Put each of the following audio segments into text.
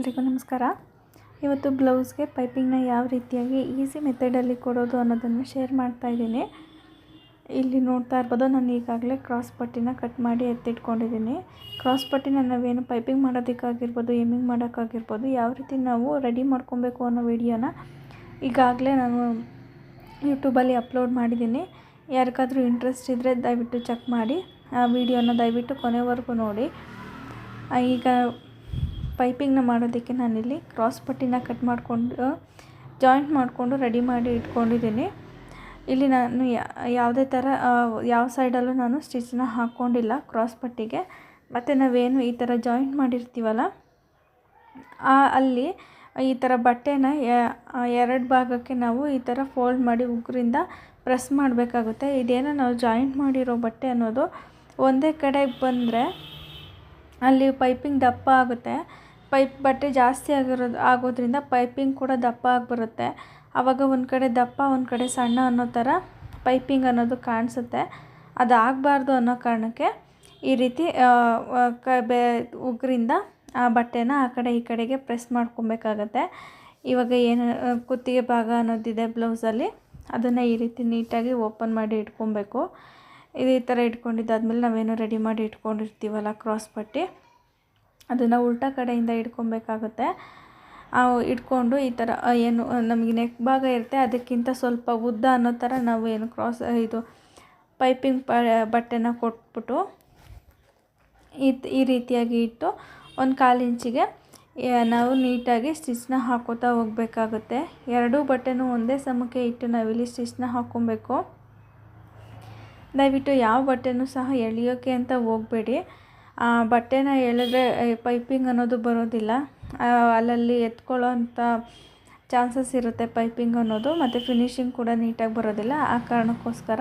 ಎಲ್ರಿಗೂ ನಮಸ್ಕಾರ. ಇವತ್ತು ಬ್ಲೌಸ್ಗೆ ಪೈಪಿಂಗ್ನ ಯಾವ ರೀತಿಯಾಗಿ ಈಸಿ ಮೆಥಡಲ್ಲಿ ಕೊಡೋದು ಅನ್ನೋದನ್ನು ಶೇರ್ ಮಾಡ್ತಾ ಇದ್ದೀನಿ. ಇಲ್ಲಿ ನೋಡ್ತಾ ಇರ್ಬೋದು, ನಾನು ಈಗಾಗಲೇ ಕ್ರಾಸ್ ಪಟ್ಟಿನ ಕಟ್ ಮಾಡಿ ಎತ್ತಿಟ್ಕೊಂಡಿದ್ದೀನಿ. ಕ್ರಾಸ್ ಪಟ್ಟಿನ ನಾವೇನು ಪೈಪಿಂಗ್ ಮಾಡೋದಕ್ಕಾಗಿರ್ಬೋದು ಎಮ್ಮಿಂಗ್ ಮಾಡೋಕ್ಕಾಗಿರ್ಬೋದು, ಯಾವ ರೀತಿ ನಾವು ರೆಡಿ ಮಾಡ್ಕೊಬೇಕು ಅನ್ನೋ ವಿಡಿಯೋನ ಈಗಾಗಲೇ ನಾನು ಯೂಟ್ಯೂಬಲ್ಲಿ ಅಪ್ಲೋಡ್ ಮಾಡಿದ್ದೀನಿ. ಯಾರಿಗಾದರೂ ಇಂಟ್ರೆಸ್ಟ್ ಇದ್ದರೆ ದಯವಿಟ್ಟು ಚೆಕ್ ಮಾಡಿ, ಆ ವಿಡಿಯೋನ ದಯವಿಟ್ಟು ಕೊನೆವರೆಗೂ ನೋಡಿ. ಈಗ ಪೈಪಿಂಗ್ನ ಮಾಡೋದಕ್ಕೆ ನಾನಿಲ್ಲಿ ಕ್ರಾಸ್ ಪಟ್ಟಿನ ಕಟ್ ಮಾಡಿಕೊಂಡು ಜಾಯಿಂಟ್ ಮಾಡಿಕೊಂಡು ರೆಡಿ ಮಾಡಿ ಇಟ್ಕೊಂಡಿದ್ದೀನಿ. ಇಲ್ಲಿ ನಾನು ಯಾವುದೇ ಥರ ಯಾವ ಸೈಡಲ್ಲೂ ನಾನು ಸ್ಟಿಚ್ನ ಹಾಕ್ಕೊಂಡಿಲ್ಲ ಕ್ರಾಸ್ ಪಟ್ಟಿಗೆ ಮತ್ತು ನಾವೇನು ಈ ಥರ ಜಾಯಿಂಟ್ ಮಾಡಿರ್ತೀವಲ್ಲ ಅಲ್ಲಿ ಈ ಥರ ಬಟ್ಟೆನ ಎರಡು ಭಾಗಕ್ಕೆ ನಾವು ಈ ಥರ ಫೋಲ್ಡ್ ಮಾಡಿ ಉಗ್ರಿಂದ ಪ್ರೆಸ್ ಮಾಡಬೇಕಾಗುತ್ತೆ. ಇದೇನೋ ನಾವು ಜಾಯಿಂಟ್ ಮಾಡಿರೋ ಬಟ್ಟೆ ಅನ್ನೋದು ಒಂದೇ ಕಡೆಗೆ ಬಂದರೆ ಅಲ್ಲಿ ಪೈಪಿಂಗ್ ದಪ್ಪ ಆಗುತ್ತೆ. ಪೈಪ್ ಬಟ್ಟೆ ಜಾಸ್ತಿ ಆಗಿರೋದು ಆಗೋದ್ರಿಂದ ಪೈಪಿಂಗ್ ಕೂಡ ದಪ್ಪ ಆಗಿ ಬರುತ್ತೆ ಆವಾಗ ಒಂದು ಕಡೆ ದಪ್ಪ, ಒಂದು ಕಡೆ ಸಣ್ಣ ಅನ್ನೋ ಥರ ಪೈಪಿಂಗ್ ಅನ್ನೋದು ಕಾಣಿಸುತ್ತೆ. ಅದು ಆಗಬಾರ್ದು ಅನ್ನೋ ಕಾರಣಕ್ಕೆ ಈ ರೀತಿ ಕ, ಬೆ, ಉಗುರಿಂದ ಆ ಬಟ್ಟೆನ ಆ ಕಡೆ ಈ ಕಡೆಗೆ ಪ್ರೆಸ್ ಮಾಡ್ಕೊಬೇಕಾಗತ್ತೆ. ಇವಾಗ ಏನು ಕುತ್ತಿಗೆ ಭಾಗ ಅನ್ನೋದಿದೆ ಬ್ಲೌಸಲ್ಲಿ. ಅದನ್ನು ಈ ರೀತಿ ನೀಟಾಗಿ ಓಪನ್ ಮಾಡಿ ಇಟ್ಕೊಬೇಕು. ಇದೇ ಥರ ಇಟ್ಕೊಂಡಿದ್ದಾದ್ಮೇಲೆ ನಾವೇನು ರೆಡಿ ಮಾಡಿ ಇಟ್ಕೊಂಡಿರ್ತೀವಲ್ಲ, ಕ್ರಾಸ್ ಪಟ್ಟಿ ಅದನ್ನು ಉಲ್ಟಾ ಕಡೆಯಿಂದ ಇಟ್ಕೊಬೇಕಾಗುತ್ತೆ. ಇಟ್ಕೊಂಡು ಈ ಥರ ಏನು ನಮಗೆ ನೆಕ್ ಭಾಗ ಇರುತ್ತೆ, ಅದಕ್ಕಿಂತ ಸ್ವಲ್ಪ ಉದ್ದ ಅನ್ನೋ ಥರ ನಾವು ಏನು ಕ್ರಾಸ್, ಇದು ಪೈಪಿಂಗ್ ಪ, ಬಟ್ಟೆನ ಕೊಟ್ಬಿಟ್ಟು ಈ ಈ ರೀತಿಯಾಗಿ ಇಟ್ಟು ಒಂದು ಕಾಲು ಇಂಚಿಗೆ ನಾವು ನೀಟಾಗಿ ಸ್ಟಿಚ್ನ ಹಾಕೋತಾ ಹೋಗಬೇಕಾಗುತ್ತೆ. ಎರಡೂ ಬಟ್ಟೆನೂ ಒಂದೇ ಸಮಕ್ಕೆ ಇಟ್ಟು ನಾವಿಲ್ಲಿ ಸ್ಟಿಚ್ನ ಹಾಕ್ಕೊಬೇಕು ದಯವಿಟ್ಟು ಯಾವ ಬಟ್ಟೆನೂ ಸಹ ಎಳೆಯೋಕ್ಕೆ ಅಂತ ಹೋಗಬೇಡಿ. ಬಟ್ಟೆನ ಎಳೆದ್ರೆ ಪೈಪಿಂಗ್ ಅನ್ನೋದು ಬರೋದಿಲ್ಲ. ಅಲ್ಲಲ್ಲಿ ಎತ್ಕೊಳ್ಳೋ ಅಂಥ ಚಾನ್ಸಸ್ ಇರುತ್ತೆ ಪೈಪಿಂಗ್ ಅನ್ನೋದು, ಮತ್ತು ಫಿನಿಶಿಂಗ್ ಕೂಡ ನೀಟಾಗಿ ಬರೋದಿಲ್ಲ. ಆ ಕಾರಣಕ್ಕೋಸ್ಕರ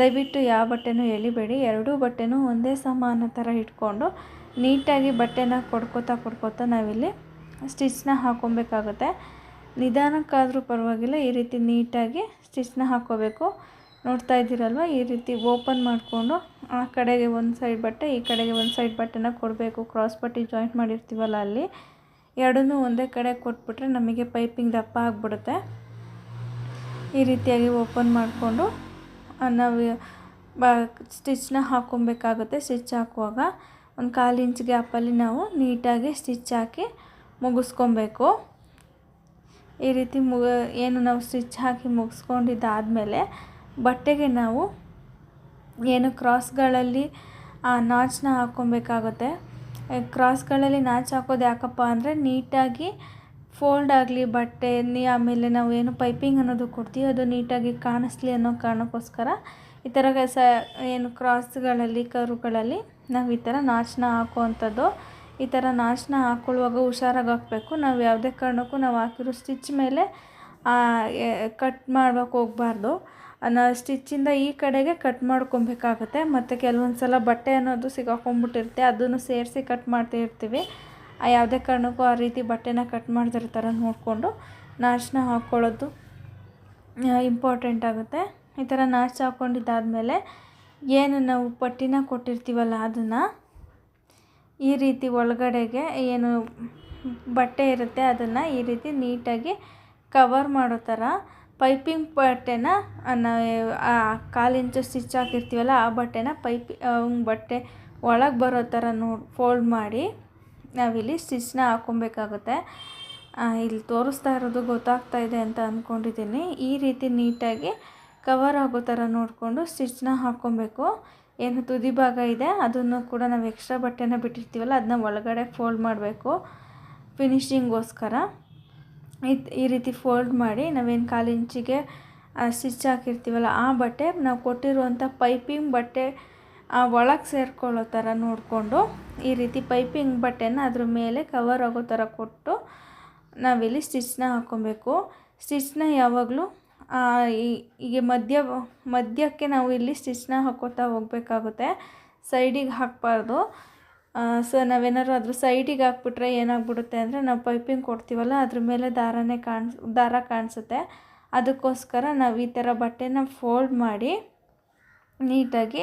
ದಯವಿಟ್ಟು ಯಾವ ಬಟ್ಟೆನೂ ಎಳಿಬೇಡಿ. ಎರಡೂ ಬಟ್ಟೆನೂ ಒಂದೇ ಸಮ ಅನ್ನೋ ಥರ ಇಟ್ಕೊಂಡು ನೀಟಾಗಿ ಬಟ್ಟೆನ ಕೊಡ್ಕೋತಾ ಕೊಡ್ಕೋತಾ ನಾವಿಲ್ಲಿ ಸ್ಟಿಚ್ನ ಹಾಕ್ಕೊಬೇಕಾಗುತ್ತೆ ನಿಧಾನಕ್ಕಾದರೂ ಪರವಾಗಿಲ್ಲ, ಈ ರೀತಿ ನೀಟಾಗಿ ಸ್ಟಿಚ್ನ ಹಾಕ್ಕೋಬೇಕು ನೋಡ್ತಾ ಇದ್ದೀರಲ್ವ? ಈ ರೀತಿ ಓಪನ್ ಮಾಡಿಕೊಂಡು ಆ ಕಡೆಗೆ ಒಂದು ಸೈಡ್ ಬಟ್ಟೆ, ಈ ಕಡೆಗೆ ಒಂದು ಸೈಡ್ ಬಟ್ಟೆನ ಕೊಡಬೇಕು. ಕ್ರಾಸ್ ಪಟ್ಟಿ ಜಾಯಿಂಟ್ ಮಾಡಿರ್ತೀವಲ್ಲ ಅಲ್ಲಿ. ಎರಡನ್ನೂ ಒಂದೇ ಕಡೆ ಕೊಟ್ಬಿಟ್ರೆ ನಮಗೆ ಪೈಪಿಂಗ್ ದಪ್ಪ ಆಗಿಬಿಡುತ್ತೆ. ಈ ರೀತಿಯಾಗಿ ಓಪನ್ ಮಾಡಿಕೊಂಡು ನಾವು ಬ, ಸ್ಟಿಚ್ನ ಹಾಕೊಬೇಕಾಗುತ್ತೆ. ಸ್ಟಿಚ್ ಹಾಕುವಾಗ ಒಂದು ಕಾಲು ಇಂಚ್ ಗ್ಯಾಪಲ್ಲಿ ನಾವು ನೀಟಾಗಿ ಸ್ಟಿಚ್ ಹಾಕಿ ಮುಗಿಸ್ಕೊಬೇಕು. ಈ ರೀತಿ ಮುಗ, ಏನು ನಾವು ಸ್ಟಿಚ್ ಹಾಕಿ ಮುಗಿಸ್ಕೊಂಡಿದ್ದಾದಮೇಲೆ ಬಟ್ಟೆಗೆ ನಾವು ಏನು ಕ್ರಾಸ್ಗಳಲ್ಲಿ, ಆ ನಾಚನ್ನ ಹಾಕ್ಕೊಬೇಕಾಗುತ್ತೆ. ಕ್ರಾಸ್ಗಳಲ್ಲಿ ನಾಚ್ ಹಾಕೋದು ಯಾಕಪ್ಪ ಅಂದರೆ ನೀಟಾಗಿ ಫೋಲ್ಡ್ ಆಗಲಿ ಬಟ್ಟೆ ಆಮೇಲೆ ನಾವು ಏನು ಪೈಪಿಂಗ್ ಅನ್ನೋದು ಕೊಡ್ತೀವಿ ಅದು ನೀಟಾಗಿ ಕಾಣಿಸ್ಲಿ ಅನ್ನೋ ಕಾರಣಕ್ಕೋಸ್ಕರ ಈ ಥರ ಸ, ಏನು ಕ್ರಾಸ್ಗಳಲ್ಲಿ, ಕರುಗಳಲ್ಲಿ ನಾವು ಈ ಥರ ನಾಚನ್ನ ಹಾಕುವಂಥದ್ದು. ಈ ಥರ ನಾಚನ್ನ ಹಾಕ್ಕೊಳ್ಳುವಾಗ ಹುಷಾರಾಗಿ ಹಾಕಬೇಕು. ನಾವು ಯಾವುದೇ ಕಾರಣಕ್ಕೂ ನಾವು ಹಾಕಿರೋ ಸ್ಟಿಚ್ ಮೇಲೆ ಕಟ್ ಮಾಡೋಕ್ಕೆ ಹೋಗಬಾರ್ದು. ಸ್ಟಿಚ್ಚಿಂದ ಈ ಕಡೆಗೆ ಕಟ್ ಮಾಡ್ಕೊಬೇಕಾಗುತ್ತೆ. ಮತ್ತು ಕೆಲವೊಂದು ಸಲ ಬಟ್ಟೆ ಅನ್ನೋದು ಸಿಗಾಕೊಂಬಿಟ್ಟಿರುತ್ತೆ ಅದನ್ನು ಸೇರಿಸಿ ಕಟ್ ಮಾಡ್ತಾ ಇರ್ತೀವಿ. ಯಾವುದೇ ಕಾರಣಕ್ಕೂ ಆ ರೀತಿ ಬಟ್ಟೆನ ಕಟ್ ಮಾಡ್ತಿರ್ತಾರೆ ನೋಡಿಕೊಂಡು ನಾಶನ ಹಾಕ್ಕೊಳ್ಳೋದು ಇಂಪಾರ್ಟೆಂಟ್ ಆಗುತ್ತೆ. ಈ ಥರ ನಾಶ ಹಾಕ್ಕೊಂಡಿದ್ದಾದಮೇಲೆ ಏನು ನಾವು ಪಟ್ಟಿನ ಕೊಟ್ಟಿರ್ತೀವಲ್ಲ ಅದನ್ನು, ಈ ರೀತಿ ಒಳಗಡೆಗೆ ಏನು ಬಟ್ಟೆ ಇರುತ್ತೆ ಅದನ್ನು ಈ ರೀತಿ ನೀಟಾಗಿ ಕವರ್ ಮಾಡೋ ಥರ ಪೈಪಿಂಗ್ ಬಟ್ಟೆನ ನಾವು ಆ ಕಾಲು ಇಂಚು ಸ್ಟಿಚ್ ಹಾಕಿರ್ತೀವಲ್ಲ ಆ ಬಟ್ಟೆನ ಪೈಪಿ ಬಟ್ಟೆ ಒಳಗೆ ಬರೋ ಥರ ನೋಡಿ ಫೋಲ್ಡ್ ಮಾಡಿ ನಾವಿಲ್ಲಿ ಸ್ಟಿಚ್ನ ಹಾಕ್ಕೊಬೇಕಾಗುತ್ತೆ. ಆ, ಇಲ್ಲಿ ತೋರಿಸ್ತಾ ಇರೋದು ಗೊತ್ತಾಗ್ತಾ ಇದೆ ಅಂತ ಅಂದ್ಕೊಂಡಿದ್ದೀನಿ ಈ ರೀತಿ ನೀಟಾಗಿ ಕವರ್ ಆಗೋ ಥರ ನೋಡಿಕೊಂಡು ಸ್ಟಿಚ್ನ ಹಾಕ್ಕೊಬೇಕು. ಏನು ತುದಿ ಭಾಗ ಇದೆ ಅದನ್ನು ಕೂಡ ನಾವು ಎಕ್ಸ್ಟ್ರಾ ಬಟ್ಟೆನ ಬಿಟ್ಟಿರ್ತೀವಲ್ಲ ಅದನ್ನ ಒಳಗಡೆ ಫೋಲ್ಡ್ ಮಾಡಬೇಕು. ಫಿನಿಶಿಂಗೋಸ್ಕರ ಈ ರೀತಿ ಫೋಲ್ಡ್ ಮಾಡಿ ನಾವೇನು ಕಾಲಿಂಚಿಗೆ ಸ್ಟಿಚ್ ಹಾಕಿರ್ತೀವಲ್ಲ ಆ ಬಟ್ಟೆ ನಾವು ಕೊಟ್ಟಿರುವಂಥ ಪೈಪಿಂಗ್ ಬಟ್ಟೆ ಒಳಗೆ ಸೇರ್ಕೊಳ್ಳೋ ಥರ ನೋಡಿಕೊಂಡು ಈ ರೀತಿ ಪೈಪಿಂಗ್ ಬಟ್ಟೆನ ಅದ್ರ ಮೇಲೆ ಕವರ್ ಆಗೋ ಥರ ಕೊಟ್ಟು ನಾವಿಲ್ಲಿ ಸ್ಟಿಚ್ನ ಹಾಕ್ಕೊಬೇಕು ಸ್ಟಿಚ್ನ ಯಾವಾಗಲೂ ಈಗ ಮಧ್ಯ, ಮಧ್ಯಕ್ಕೆ ನಾವು ಇಲ್ಲಿ ಸ್ಟಿಚ್ನ ಹಾಕೋತಾ ಹೋಗಬೇಕಾಗುತ್ತೆ. ಸೈಡಿಗೆ ಹಾಕಬಾರ್ದು. ಸೊ ನಾವೇನಾದ್ರು ಅದ್ರ ಸೈಡಿಗೆ ಹಾಕ್ಬಿಟ್ರೆ ಏನಾಗ್ಬಿಡುತ್ತೆ ಅಂದರೆ ನಾವು ಪೈಪಿಂಗ್ ಕೊಡ್ತೀವಲ್ಲ, ಅದ್ರ ಮೇಲೆ ದಾರನೇ ಕಾಣಿಸ್ ದಾರ ಕಾಣಿಸುತ್ತೆ. ಅದಕ್ಕೋಸ್ಕರ ನಾವು ಈ ಥರ ಬಟ್ಟೆನ ಫೋಲ್ಡ್ ಮಾಡಿ ನೀಟಾಗಿ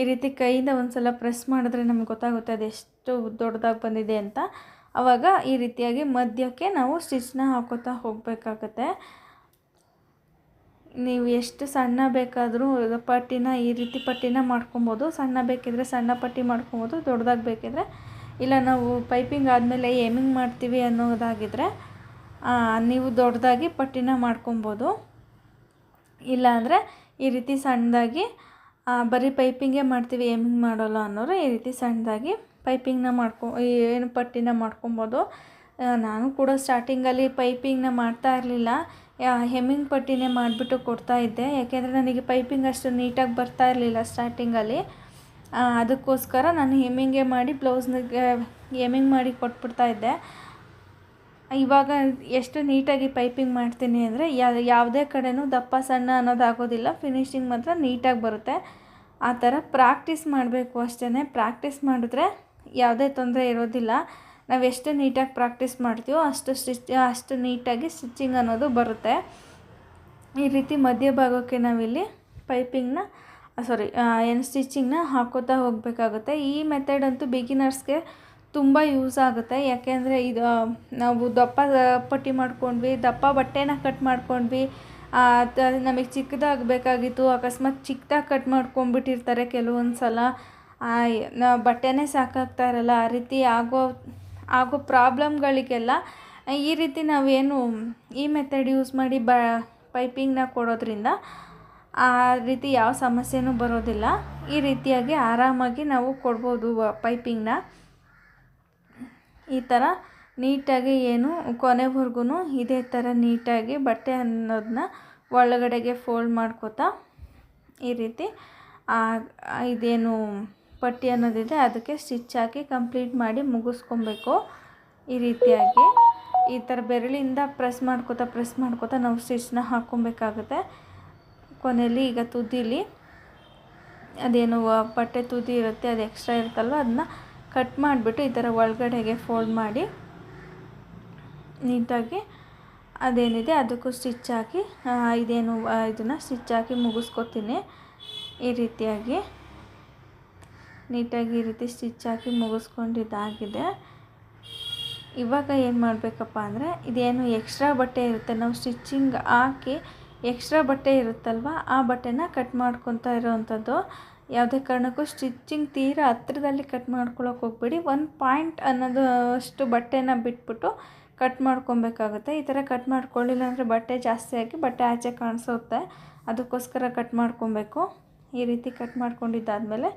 ಈ ರೀತಿ ಕೈಯಿಂದ ಒಂದು ಸಲ ಪ್ರೆಸ್ ಮಾಡಿದ್ರೆ ನಮ್ಗೆ ಗೊತ್ತಾಗುತ್ತೆ ಅದು ಎಷ್ಟು ದೊಡ್ಡದಾಗಿ ಬಂದಿದೆ ಅಂತ. ಆವಾಗ ಈ ರೀತಿಯಾಗಿ ಮಧ್ಯಕ್ಕೆ ನಾವು ಸ್ಟಿಚ್ನ ಹಾಕೋತಾ ಹೋಗಬೇಕಾಗತ್ತೆ. ನೀವು ಎಷ್ಟು ಸಣ್ಣ ಬೇಕಾದರೂ ಪಟ್ಟಿನ ಈ ರೀತಿ ಪಟ್ಟಿನ ಮಾಡ್ಕೊಬೋದು. ಸಣ್ಣ ಬೇಕಿದ್ರೆ ಸಣ್ಣ ಪಟ್ಟಿ ಮಾಡ್ಕೊಬೋದು ದೊಡ್ಡದಾಗಿ ಬೇಕಿದ್ರೆ. ಇಲ್ಲ, ನಾವು ಪೈಪಿಂಗ್ ಆದಮೇಲೆ ಏಮಿಂಗ್ ಮಾಡ್ತೀವಿ ಅನ್ನೋದಾಗಿದ್ದರೆ ನೀವು ದೊಡ್ಡದಾಗಿ ಪಟ್ಟಿನ ಮಾಡ್ಕೊಬೋದು. ಇಲ್ಲ ಅಂದರೆ ಈ ರೀತಿ ಸಣ್ಣದಾಗಿ ಬರೀ ಪೈಪಿಂಗೇ ಮಾಡ್ತೀವಿ, ಏಮಿಂಗ್ ಮಾಡೋಲ್ಲ ಅನ್ನೋರು ಈ ರೀತಿ ಸಣ್ಣದಾಗಿ ಪೈಪಿಂಗ್ನ ಮಾಡ್ಕೊ ಏನು ಪಟ್ಟಿನ ಮಾಡ್ಕೊಬೋದು. ನಾನು ಕೂಡ ಸ್ಟಾರ್ಟಿಂಗಲ್ಲಿ ಪೈಪಿಂಗ್ನ ಮಾಡ್ತಾ ಇರಲಿಲ್ಲ. ಹೆಮ್ಮಿಂಗ್ ಪಟ್ಟಿನೇ ಮಾಡಿಬಿಟ್ಟು ಕೊಡ್ತಾಯಿದ್ದೆ ಯಾಕೆಂದರೆ ನನಗೆ ಪೈಪಿಂಗ್ ಅಷ್ಟು ನೀಟಾಗಿ ಬರ್ತಾ ಇರಲಿಲ್ಲ ಸ್ಟಾರ್ಟಿಂಗಲ್ಲಿ. ಅದಕ್ಕೋಸ್ಕರ ನಾನು ಹೆಮ್ಮಿಂಗೇ ಮಾಡಿ ಬ್ಲೌಸ್ನಿಗೆ ಹೆಮ್ಮಿಂಗ್ ಮಾಡಿ ಕೊಟ್ಬಿಡ್ತಾಯಿದ್ದೆ ಇವಾಗ ಎಷ್ಟು ನೀಟಾಗಿ ಪೈಪಿಂಗ್ ಮಾಡ್ತೀನಿ ಅಂದರೆ ಯಾವುದೇ ಕಡೆನೂ ದಪ್ಪ ಸಣ್ಣ ಅನ್ನೋದಾಗೋದಿಲ್ಲ. ಫಿನಿಶಿಂಗ್ ಮಾತ್ರ ನೀಟಾಗಿ ಬರುತ್ತೆ. ಆ ಥರ ಪ್ರಾಕ್ಟೀಸ್ ಮಾಡಬೇಕು ಅಷ್ಟೇ ಪ್ರಾಕ್ಟೀಸ್ ಮಾಡಿದ್ರೆ ಯಾವುದೇ ತೊಂದರೆ ಇರೋದಿಲ್ಲ. ನಾವು ಎಷ್ಟು ನೀಟಾಗಿ ಪ್ರಾಕ್ಟೀಸ್ ಮಾಡ್ತೀವೋ ಅಷ್ಟು ಸ್ಟಿಚ್ ಅಷ್ಟು ನೀಟಾಗಿ ಸ್ಟಿಚ್ಚಿಂಗ್ ಅನ್ನೋದು ಬರುತ್ತೆ. ಈ ರೀತಿ ಮಧ್ಯಭಾಗಕ್ಕೆ ನಾವಿಲ್ಲಿ ಪೈಪಿಂಗ್ನ ಸಾರಿ ಏನು ಸ್ಟಿಚ್ಚಿಂಗ್ನ ಹಾಕೋತಾ ಹೋಗಬೇಕಾಗುತ್ತೆ. ಈ ಮೆಥಡ್ ಅಂತೂ ಬಿಗಿನರ್ಸ್ಗೆ ತುಂಬ ಯೂಸ್ ಆಗುತ್ತೆ. ಯಾಕೆಂದರೆ ಇದು ನಾವು ದಪ್ಪ ಪಟ್ಟಿ ಮಾಡ್ಕೊಂಡ್ವಿ, ದಪ್ಪ ಬಟ್ಟೆನ ಕಟ್ ಮಾಡ್ಕೊಂಡ್ವಿ. ನಮಗೆ ಚಿಕ್ಕದಾಗಿ ಬೇಕಾಗಿತ್ತು ಅಕಸ್ಮಾತ್ ಚಿಕ್ಕದಾಗಿ ಕಟ್ ಮಾಡ್ಕೊಂಡ್ಬಿಟ್ಟಿರ್ತಾರೆ ಕೆಲವೊಂದು ಸಲ ಬಟ್ಟೆನೇ ಸಾಕಾಗ್ತಾ ಇರಲ್ಲ. ಆ ರೀತಿ ಆಗೋ ಆಗೋ ಪ್ರಾಬ್ಲಮ್ಗಳಿಗೆಲ್ಲ ಈ ರೀತಿ ನಾವೇನು ಈ ಮೆಥಡ್ ಯೂಸ್ ಮಾಡಿ ಬ ಪೈಪಿಂಗ್ನ ಕೊಡೋದ್ರಿಂದ ಆ ರೀತಿ ಯಾವ ಸಮಸ್ಯೆನೂ ಬರೋದಿಲ್ಲ. ಈ ರೀತಿಯಾಗಿ ಆರಾಮಾಗಿ ನಾವು ಕೊಡ್ಬೋದು ಪೈಪಿಂಗ್ನ ಈ ಥರ ನೀಟಾಗಿ ಏನು ಕೊನೆವರೆಗೂ ಇದೇ ಥರ ನೀಟಾಗಿ ಬಟ್ಟೆ ಅನ್ನೋದನ್ನ ಒಳಗಡೆಗೆ ಫೋಲ್ಡ್ ಮಾಡ್ಕೋತಾ ಈ ರೀತಿ ಇದೇನು ಪಟ್ಟಿ ಅನ್ನೋದಿದೆ, ಅದಕ್ಕೆ ಸ್ಟಿಚ್ ಹಾಕಿ ಕಂಪ್ಲೀಟ್ ಮಾಡಿ ಮುಗಿಸ್ಕೊಬೇಕು ಈ ರೀತಿಯಾಗಿ. ಈ ಥರ ಬೆರಳಿಂದ ಪ್ರೆಸ್ ಮಾಡ್ಕೋತಾ ಪ್ರೆಸ್ ಮಾಡ್ಕೋತಾ ನಾವು ಸ್ಟಿಚ್ನ ಹಾಕ್ಕೊಬೇಕಾಗುತ್ತೆ. ಕೊನೆಯಲ್ಲಿ ಈಗ ತುದಿಲಿ, ಅದೇನು ಬಟ್ಟೆ ತುದಿ ಇರುತ್ತೆ, ಅದು ಎಕ್ಸ್ಟ್ರಾ ಇರುತ್ತಲ್ವ, ಅದನ್ನ ಕಟ್ ಮಾಡಿಬಿಟ್ಟು ಈ ಥರ ಒಳಗಡೆಗೆ ಫೋಲ್ಡ್ ಮಾಡಿ ನೀಟಾಗಿ ಅದೇನಿದೆ, ಅದಕ್ಕೂ ಸ್ಟಿಚ್ ಹಾಕಿ ಇದೇನು ಇದನ್ನು ಸ್ಟಿಚ್ ಹಾಕಿ ಮುಗಿಸ್ಕೊತೀನಿ ಈ ರೀತಿಯಾಗಿ. ನೀಟಾಗಿ ಈ ರೀತಿ ಸ್ಟಿಚ್ ಹಾಕಿ ಮುಗಿಸ್ಕೊಂಡಿದ್ದಾಗಿದೆ. ಇವಾಗ ಏನು ಮಾಡಬೇಕಪ್ಪ ಅಂದರೆ, ಇದೇನು ಎಕ್ಸ್ಟ್ರಾ ಬಟ್ಟೆ ಇರುತ್ತೆ, ನಾವು ಸ್ಟಿಚ್ಚಿಂಗ್ ಹಾಕಿ ಎಕ್ಸ್ಟ್ರಾ ಬಟ್ಟೆ ಇರುತ್ತಲ್ವ, ಆ ಬಟ್ಟೆನ ಕಟ್ ಮಾಡ್ಕೊತಾ ಇರೋವಂಥದ್ದು. ಯಾವುದೇ ಕಾರಣಕ್ಕೂ ಸ್ಟಿಚ್ಚಿಂಗ್ ತೀರಾ ಹತ್ತಿರದಲ್ಲಿ ಕಟ್ ಮಾಡ್ಕೊಳಕ್ಕೆ ಹೋಗ್ಬೇಡಿ. ಒಂದು ಪಾಯಿಂಟ್ ಅನ್ನೋದು ಅಷ್ಟು ಬಟ್ಟೆನ ಬಿಟ್ಬಿಟ್ಟು ಕಟ್ ಮಾಡ್ಕೊಬೇಕಾಗುತ್ತೆ. ಈ ಥರ ಕಟ್ ಮಾಡ್ಕೊಳ್ಳಿಲ್ಲ ಅಂದರೆ ಬಟ್ಟೆ ಜಾಸ್ತಿ ಆಗಿ ಬಟ್ಟೆ ಆಚೆ ಕಾಣಿಸುತ್ತೆ. ಅದಕ್ಕೋಸ್ಕರ ಕಟ್ ಮಾಡ್ಕೊಬೇಕು. ಈ ರೀತಿ ಕಟ್ ಮಾಡ್ಕೊಂಡಿದ್ದಾದಮೇಲೆ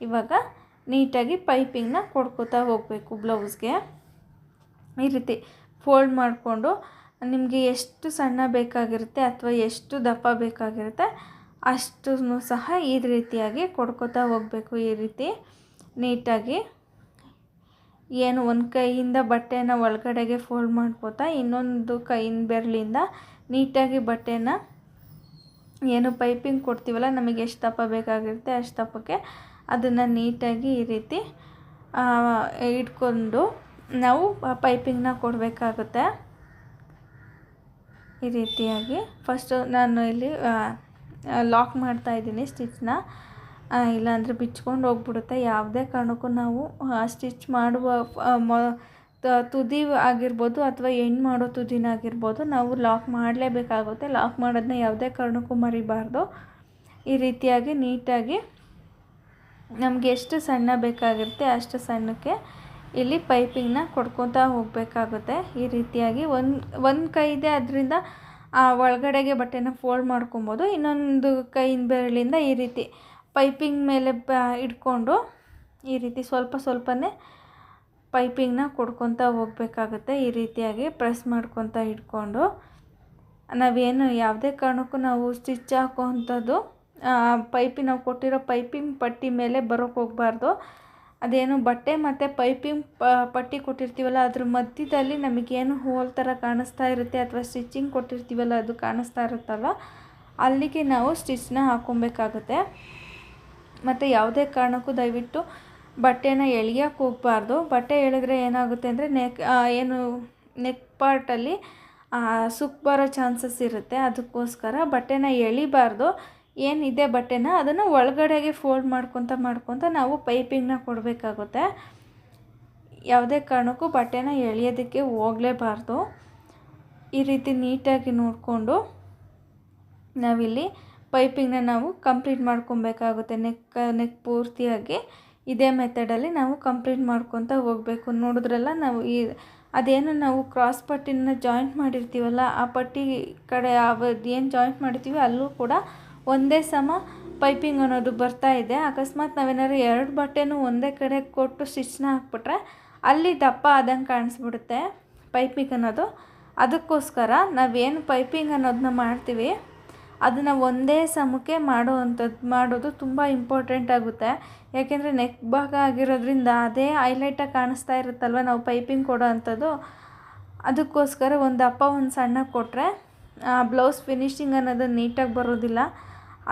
ಇವಾಗ ನೀಟಾಗಿ ಪೈಪಿಂಗ್ನ ಕೊಡ್ಕೋತಾ ಹೋಗಬೇಕು ಬ್ಲೌಸ್ಗೆ. ಈ ರೀತಿ ಫೋಲ್ಡ್ ಮಾಡಿಕೊಂಡು ನಿಮಗೆ ಎಷ್ಟು ಸಣ್ಣ ಬೇಕಾಗಿರುತ್ತೆ ಅಥವಾ ಎಷ್ಟು ದಪ್ಪ ಬೇಕಾಗಿರುತ್ತೆ ಅಷ್ಟು ಸಹ ಈ ರೀತಿಯಾಗಿ ಕೊಡ್ಕೋತಾ ಹೋಗಬೇಕು ಈ ರೀತಿ. ನೀಟಾಗಿ ಏನು ಒಂದು ಕೈಯಿಂದ ಬಟ್ಟೆನ ಒಳಗಡೆಗೆ ಫೋಲ್ಡ್ ಮಾಡ್ಕೋತಾ ಇನ್ನೊಂದು ಕೈಯಿಂದ ಬೆರಳಿಂದ ನೀಟಾಗಿ ಬಟ್ಟೆನ ಏನು ಪೈಪಿಂಗ್ ಕೊಡ್ತೀವಲ್ಲ ನಮಗೆ ಎಷ್ಟು ದಪ್ಪ ಬೇಕಾಗಿರುತ್ತೆ ಅಷ್ಟು ದಪ್ಪಕ್ಕೆ ಅದನ್ನು ನೀಟಾಗಿ ಈ ರೀತಿ ಇಟ್ಕೊಂಡು ನಾವು ಪೈಪಿಂಗ್ನ ಕೊಡಬೇಕಾಗುತ್ತೆ. ಈ ರೀತಿಯಾಗಿ ಫಸ್ಟು ನಾನು ಇಲ್ಲಿ ಲಾಕ್ ಮಾಡ್ತಾ ಇದ್ದೀನಿ ಸ್ಟಿಚ್ನ. ಇಲ್ಲಾಂದರೆ ಬಿಚ್ಕೊಂಡು ಹೋಗ್ಬಿಡುತ್ತೆ. ಯಾವುದೇ ಕಾರಣಕ್ಕೂ ನಾವು ಸ್ಟಿಚ್ ಮಾಡುವ ಮೊ ತುದಿ ಆಗಿರ್ಬೋದು ಅಥವಾ ಎಂಡ್ ಮಾಡೋ ತುದಿನ ಆಗಿರ್ಬೋದು ನಾವು ಲಾಕ್ ಮಾಡಲೇಬೇಕಾಗುತ್ತೆ. ಲಾಕ್ ಮಾಡೋದನ್ನ ಯಾವುದೇ ಕಾರಣಕ್ಕೂ ಮರಿಬಾರ್ದು. ಈ ರೀತಿಯಾಗಿ ನೀಟಾಗಿ ನಮಗೆ ಎಷ್ಟು ಸಣ್ಣ ಬೇಕಾಗಿರುತ್ತೆ ಅಷ್ಟು ಸಣ್ಣಕ್ಕೆ ಇಲ್ಲಿ ಪೈಪಿಂಗ್ನ ಕೊಡ್ಕೊತಾ ಹೋಗಬೇಕಾಗುತ್ತೆ. ಈ ರೀತಿಯಾಗಿ ಒಂದು ಒಂದು ಕೈ ಇದೆ ಅದರಿಂದ, ಆ, ಒಳಗಡೆಗೆ ಬಟ್ಟೆನ ಫೋಲ್ಡ್ ಮಾಡ್ಕೊಬೋದು. ಇನ್ನೊಂದು ಕೈಯಿಂದ ಬೆರಳಿಂದ ಈ ರೀತಿ ಪೈಪಿಂಗ್ ಮೇಲೆ ಬ ಇಟ್ಕೊಂಡು ಈ ರೀತಿ ಸ್ವಲ್ಪ ಸ್ವಲ್ಪನೇ ಪೈಪಿಂಗ್ನ ಕೊಡ್ಕೊತಾ ಹೋಗಬೇಕಾಗುತ್ತೆ. ಈ ರೀತಿಯಾಗಿ ಪ್ರೆಸ್ ಮಾಡ್ಕೊತಾ ಇಟ್ಕೊಂಡು ನಾವೇನು ಯಾವುದೇ ಕಾರಣಕ್ಕೂ ನಾವು ಸ್ಟಿಚ್ ಹಾಕುವಂಥದ್ದು ಪೈಪಿ ನಾವು ಕೊಟ್ಟಿರೋ ಪೈಪಿಂಗ್ ಪಟ್ಟಿ ಮೇಲೆ ಬರೋಕ್ಕೆ ಹೋಗಬಾರ್ದು. ಅದೇನು ಬಟ್ಟೆ ಮತ್ತು ಪೈಪಿಂಗ್ ಪಟ್ಟಿ ಕೊಟ್ಟಿರ್ತೀವಲ್ಲ, ಅದ್ರ ಮಧ್ಯದಲ್ಲಿ ನಮಗೇನು ಹೋಲ್ ಥರ ಕಾಣಿಸ್ತಾ ಇರುತ್ತೆ ಅಥವಾ ಸ್ಟಿಚಿಂಗ್ ಕೊಟ್ಟಿರ್ತೀವಲ್ಲ, ಅದು ಕಾಣಿಸ್ತಾ ಇರುತ್ತಲ್ವ? ಅಲ್ಲಿಗೆ ನಾವು ಸ್ಟಿಚ್ನ ಹಾಕ್ಕೊಬೇಕಾಗುತ್ತೆ ಮತ್ತು ಯಾವುದೇ ಕಾರಣಕ್ಕೂ ದಯವಿಟ್ಟು ಬಟ್ಟೆನ ಎಳಿಯೋಕ್ಕೆ ಹೋಗಬಾರ್ದು. ಬಟ್ಟೆ ಎಳೆದ್ರೆ ಏನಾಗುತ್ತೆ ಅಂದರೆ ನೆಕ್ ಏನು ನೆಕ್ ಪಾರ್ಟಲ್ಲಿ ಸುಕ್ ಬರೋ ಚಾನ್ಸಸ್ ಇರುತ್ತೆ. ಅದಕ್ಕೋಸ್ಕರ ಬಟ್ಟೆನ ಎಳಿಬಾರ್ದು. ಏನಿದೆ ಬಟ್ಟೆನ ಅದನ್ನು ಒಳಗಡೆಗೆ ಫೋಲ್ಡ್ ಮಾಡ್ಕೊತ ಮಾಡ್ಕೊತ ನಾವು ಪೈಪಿಂಗ್ನ ಕೊಡಬೇಕಾಗುತ್ತೆ. ಯಾವುದೇ ಕಾರಣಕ್ಕೂ ಬಟ್ಟೆನ ಎಳೆಯೋದಕ್ಕೆ ಹೋಗಲೇಬಾರ್ದು. ಈ ರೀತಿ ನೀಟಾಗಿ ನೋಡಿಕೊಂಡು ನಾವಿಲ್ಲಿ ಪೈಪಿಂಗ್ನ ನಾವು ಕಂಪ್ಲೀಟ್ ಮಾಡ್ಕೊಬೇಕಾಗುತ್ತೆ. ನೆಕ್ ನೆಕ್ ಪೂರ್ತಿಯಾಗಿ ಇದೇ ಮೆಥಡಲ್ಲಿ ನಾವು ಕಂಪ್ಲೀಟ್ ಮಾಡ್ಕೊತ ಹೋಗಬೇಕು. ನೋಡಿದ್ರಲ್ಲ ನಾವು ಈ ಅದೇನು ನಾವು ಕ್ರಾಸ್ ಪಟ್ಟಿನ ಜಾಯಿಂಟ್ ಮಾಡಿರ್ತೀವಲ್ಲ, ಆ ಪಟ್ಟಿ ಕಡೆ ಏನು ಜಾಯಿಂಟ್ ಮಾಡಿರ್ತೀವಿ ಅಲ್ಲೂ ಕೂಡ ಒಂದೇ ಸಮ ಪೈಪಿಂಗ್ ಅನ್ನೋದು ಬರ್ತಾ ಇದೆ. ಅಕಸ್ಮಾತ್ ನಾವೇನಾದ್ರು ಎರಡು ಬಟ್ಟೆನೂ ಒಂದೇ ಕಡೆ ಕೊಟ್ಟು ಸ್ಟಿಚ್ನ ಹಾಕ್ಬಿಟ್ರೆ ಅಲ್ಲಿ ದಪ್ಪ ಆದಂಗೆ ಕಾಣಿಸ್ಬಿಡುತ್ತೆ ಪೈಪಿಂಗ್ ಅನ್ನೋದು. ಅದಕ್ಕೋಸ್ಕರ ನಾವೇನು ಪೈಪಿಂಗ್ ಅನ್ನೋದನ್ನ ಮಾಡ್ತೀವಿ, ಅದನ್ನು ಒಂದೇ ಸಮಕ್ಕೆ ಮಾಡೋ ಅಂಥದ್ದು, ಮಾಡೋದು ತುಂಬ ಇಂಪಾರ್ಟೆಂಟ್ ಆಗುತ್ತೆ. ಯಾಕೆಂದರೆ ನೆಕ್ ಭಾಗ ಆಗಿರೋದ್ರಿಂದ ಅದೇ ಹೈಲೈಟಾಗಿ ಕಾಣಿಸ್ತಾ ಇರುತ್ತಲ್ವ ನಾವು ಪೈಪಿಂಗ್ ಕೊಡೋ ಅಂಥದ್ದು. ಅದಕ್ಕೋಸ್ಕರ ಒಂದು ದಪ್ಪ ಒಂದು ಸಣ್ಣ ಕೊಟ್ಟರೆ ಬ್ಲೌಸ್ ಫಿನಿಶಿಂಗ್ ಅನ್ನೋದು ನೀಟಾಗಿ ಬರೋದಿಲ್ಲ.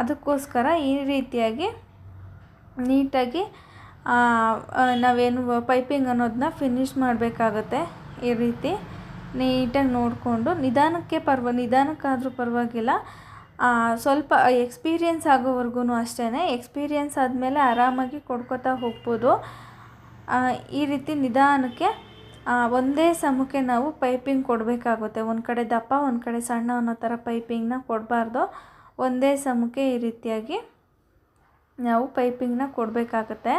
ಅದಕ್ಕೋಸ್ಕರ ಈ ರೀತಿಯಾಗಿ ನೀಟಾಗಿ ನಾವೇನು ಪೈಪಿಂಗ್ ಅನ್ನೋದನ್ನ ಫಿನಿಶ್ ಮಾಡಬೇಕಾಗತ್ತೆ ಈ ರೀತಿ ನೀಟಾಗಿ ನೋಡಿಕೊಂಡು. ನಿಧಾನಕ್ಕೆ ಪರ್ವ, ನಿಧಾನಕ್ಕಾದರೂ ಪರವಾಗಿಲ್ಲ. ಸ್ವಲ್ಪ ಎಕ್ಸ್ಪೀರಿಯೆನ್ಸ್ ಆಗೋವರೆಗೂ ಅಷ್ಟೇ ಎಕ್ಸ್ಪೀರಿಯೆನ್ಸ್ ಆದಮೇಲೆ ಆರಾಮಾಗಿ ಕೊಡ್ಕೋತಾ ಹೋಗ್ಬೋದು. ಈ ರೀತಿ ನಿಧಾನಕ್ಕೆ ಒಂದೇ ಸಮಕ್ಕೆ ನಾವು ಪೈಪಿಂಗ್ ಕೊಡಬೇಕಾಗುತ್ತೆ. ಒಂದು ಕಡೆ ದಪ್ಪ, ಒಂದು ಕಡೆ ಸಣ್ಣ ಅನ್ನೋ ಥರ ಪೈಪಿಂಗ್ನ ಕೊಡಬಾರ್ದು. ಒಂದೇ ಸಮಕ್ಕೆ ಈ ರೀತಿಯಾಗಿ ನಾವು ಪೈಪಿಂಗ್ನ ಕೊಡಬೇಕಾಗತ್ತೆ.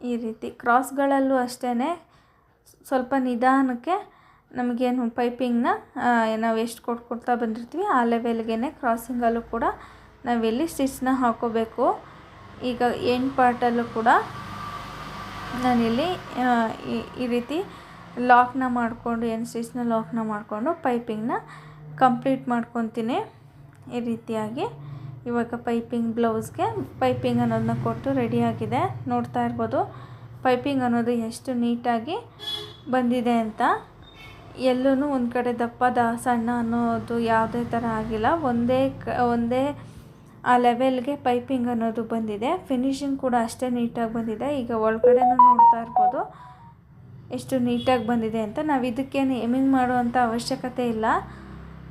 ಈ ರೀತಿ ಕ್ರಾಸ್ಗಳಲ್ಲೂ ಅಷ್ಟೇ ಸ್ವಲ್ಪ ನಿಧಾನಕ್ಕೆ ನಮಗೇನು ಪೈಪಿಂಗ್ನ ನಾವು ಎಷ್ಟು ಕೊಟ್ಕೊಡ್ತಾ ಬಂದಿರ್ತೀವಿ ಆ ಲೆವೆಲ್ಗೆ ಕ್ರಾಸಿಂಗಲ್ಲೂ ಕೂಡ ನಾವಿಲ್ಲಿ ಸ್ಟಿಚ್ನ ಹಾಕೋಬೇಕು. ಈಗ ಎಂಡ್ ಪಾರ್ಟಲ್ಲೂ ಕೂಡ ನಾನಿಲ್ಲಿ ಈ ರೀತಿ ಲಾಕ್ನ ಮಾಡಿಕೊಂಡು ಏನು ಸ್ಟಿಚ್ನ ಲಾಕ್ನ ಮಾಡಿಕೊಂಡು ಪೈಪಿಂಗ್ನ ಕಂಪ್ಲೀಟ್ ಮಾಡ್ಕೊತೀನಿ ಈ ರೀತಿಯಾಗಿ. ಇವಾಗ ಪೈಪಿಂಗ್ ಬ್ಲೌಸ್ಗೆ ಪೈಪಿಂಗ್ ಅನ್ನೋದನ್ನ ಕೊಟ್ಟು ರೆಡಿಯಾಗಿದೆ ನೋಡ್ತಾ ಇರ್ಬೋದು ಪೈಪಿಂಗ್ ಅನ್ನೋದು ಎಷ್ಟು ನೀಟಾಗಿ ಬಂದಿದೆ ಅಂತ. ಎಲ್ಲೂ ಒಂದು ಕಡೆ ದಪ್ಪದ ಸಣ್ಣ ಅನ್ನೋದು ಯಾವುದೇ ಥರ ಆಗಿಲ್ಲ. ಒಂದೇ ಕ, ಒಂದೇ ಆ ಲೆವೆಲ್ಗೆ ಪೈಪಿಂಗ್ ಅನ್ನೋದು ಬಂದಿದೆ. ಫಿನಿಶಿಂಗ್ ಕೂಡ ಅಷ್ಟೇ ನೀಟಾಗಿ ಬಂದಿದೆ. ಈಗ ಒಳಗಡೆನೂ ನೋಡ್ತಾ ಇರ್ಬೋದು ಎಷ್ಟು ನೀಟಾಗಿ ಬಂದಿದೆ ಅಂತ. ನಾವು ಇದಕ್ಕೇನು ಎಮಿಂಗ್ ಮಾಡುವಂಥ ಅವಶ್ಯಕತೆ ಇಲ್ಲ.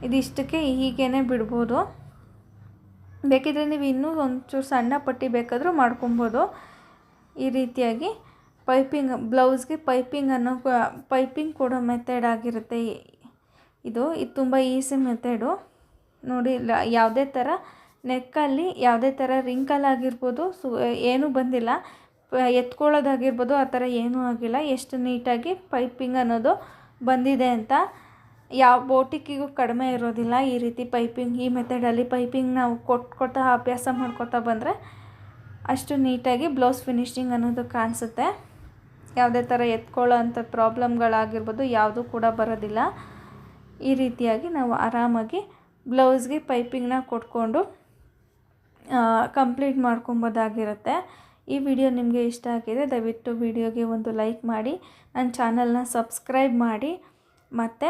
ಇದಿಷ್ಟಕ್ಕೆ ಹೀಗೇ ಬಿಡ್ಬೋದು. ಬೇಕಿದ್ರೆ ನೀವು ಇನ್ನೂ ಒಂಚೂರು ಸಣ್ಣ ಪಟ್ಟಿ ಬೇಕಾದರೂ ಮಾಡ್ಕೊಬೋದು. ಈ ರೀತಿಯಾಗಿ ಪೈಪಿಂಗ್, ಬ್ಲೌಸ್ಗೆ ಪೈಪಿಂಗ್ ಅನ್ನೋ ಪೈಪಿಂಗ್ ಕೊಡೋ ಮೆಥಡ್ ಆಗಿರುತ್ತೆ. ಇದು ಇದು ತುಂಬ ಈಸಿ ಮೆಥಡು. ನೋಡಿ ಯಾವುದೇ ಥರ ನೆಕ್ಕಲ್ಲಿ, ಯಾವುದೇ ಥರ ರಿಂಕಲ್ ಆಗಿರ್ಬೋದು, ಸು, ಏನೂ ಬಂದಿಲ್ಲ. ಎತ್ಕೊಳ್ಳೋದಾಗಿರ್ಬೋದು, ಆ ಥರ ಏನೂ ಆಗಿಲ್ಲ. ಎಷ್ಟು ನೀಟಾಗಿ ಪೈಪಿಂಗ್ ಅನ್ನೋದು ಬಂದಿದೆ ಅಂತ ಯಾವ ಬೋಟಿಕ್ಕಿಗೂ ಕಡಿಮೆ ಇರೋದಿಲ್ಲ. ಈ ರೀತಿ ಪೈಪಿಂಗ್, ಈ ಮೆಥಡಲ್ಲಿ ಪೈಪಿಂಗ್ ನಾವು ಕೊಟ್ಕೊತಾ ಅಭ್ಯಾಸ ಮಾಡ್ಕೊತಾ ಬಂದರೆ ಅಷ್ಟು ನೀಟಾಗಿ ಬ್ಲೌಸ್ ಫಿನಿಶಿಂಗ್ ಅನ್ನೋದು ಕಾಣಿಸುತ್ತೆ. ಯಾವುದೇ ಥರ ಎತ್ಕೊಳ್ಳೋ ಅಂಥ ಪ್ರಾಬ್ಲಮ್ಗಳಾಗಿರ್ಬೋದು, ಯಾವುದೂ ಕೂಡ ಬರೋದಿಲ್ಲ. ಈ ರೀತಿಯಾಗಿ ನಾವು ಆರಾಮಾಗಿ ಬ್ಲೌಸ್ಗೆ ಪೈಪಿಂಗ್ನ ಕೊಟ್ಕೊಂಡು ಕಂಪ್ಲೀಟ್ ಮಾಡ್ಕೊಬೋದಾಗಿರುತ್ತೆ. ಈ ವಿಡಿಯೋ ನಿಮಗೆ ಇಷ್ಟ ಆಗಿದೆ ದಯವಿಟ್ಟು ವಿಡಿಯೋಗೆ ಒಂದು ಲೈಕ್ ಮಾಡಿ, ನನ್ನ ಚಾನಲ್ನ ಸಬ್ಸ್ಕ್ರೈಬ್ ಮಾಡಿ. ಮತ್ತು